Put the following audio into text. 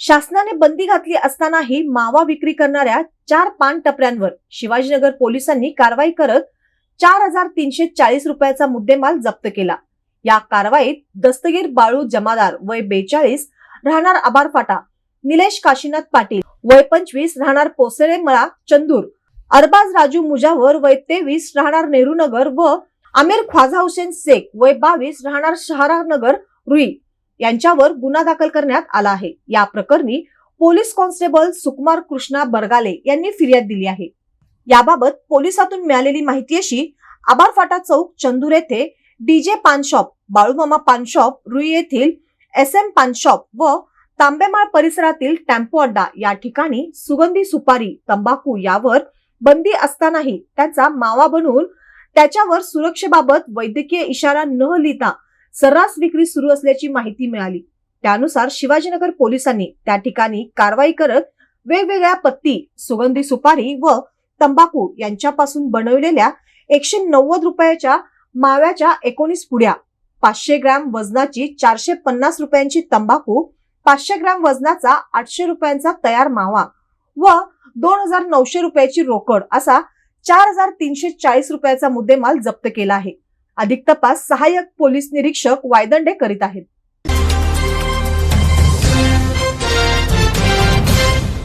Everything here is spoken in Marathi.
शासनाने बंदी घातली असतानाही मावा विक्री करणाऱ्या चार पान टपऱ्यांवर शिवाजीनगर पोलिसांनी कारवाई करत चार हजार तीनशे चाळीस रुपयाचा मुद्देमाल जप्त केला. या कारवाईत दस्तगीर बाळू जमादार वय बेचाळीस राहणार आबार फाटा निलेश काशीनाथ पाटील वय पंचवीस राहणार पोसळे मळा चंदूर अरबाज राजू मुजावर वय तेवीस राहणार नेहरू नगर व आमिर ख्वाजा हुसेन शेख वय बावीस राहणार शहारा नगर रुई. यांच्यावर गुन्हा दाखल करण्यात आला आहे. या प्रकरणी पोलीस कॉन्स्टेबल सुकुमार कृष्णा बरगाले यांनी फिर्याद दिली आहे. याबाबत पोलिसातून मिळालेली माहिती अशी आबार फाटा चौक चंदूर येथे डीजे पान शॉप बाळूमामा पान शॉप रुई येथील एस एम पान शॉप व तांबेमाळ परिसरातील टेम्पो अड्डा या ठिकाणी सुगंधी सुपारी तंबाखू यावर बंदी असतानाही त्याचा मावा बनवून त्याच्यावर सुरक्षेबाबत वैद्यकीय इशारा न लिहिता सर्रास विक्री सुरू असल्याची माहिती मिळाली. त्यानुसार शिवाजीनगर पोलिसांनी त्या ठिकाणी कारवाई करत वेगवेगळ्या पत्ती सुगंधी सुपारी व तंबाखू यांच्यापासून बनवलेल्या एकशे नव्वद रुपयाच्या माव्याच्या एकोणीस पुड्या पाचशे ग्रॅम वजनाची चारशे पन्नास रुपयांची तंबाखू पाचशे ग्रॅम वजनाचा आठशे रुपयांचा तयार मावा व दोन हजार नऊशे रुपयाची रोकड असा चार हजार तीनशे चाळीस रुपयाचा मुद्देमाल जप्त केला आहे. अधिक तपास सहाय्यक पोलीस निरीक्षक वायदंडे करीत आहेत.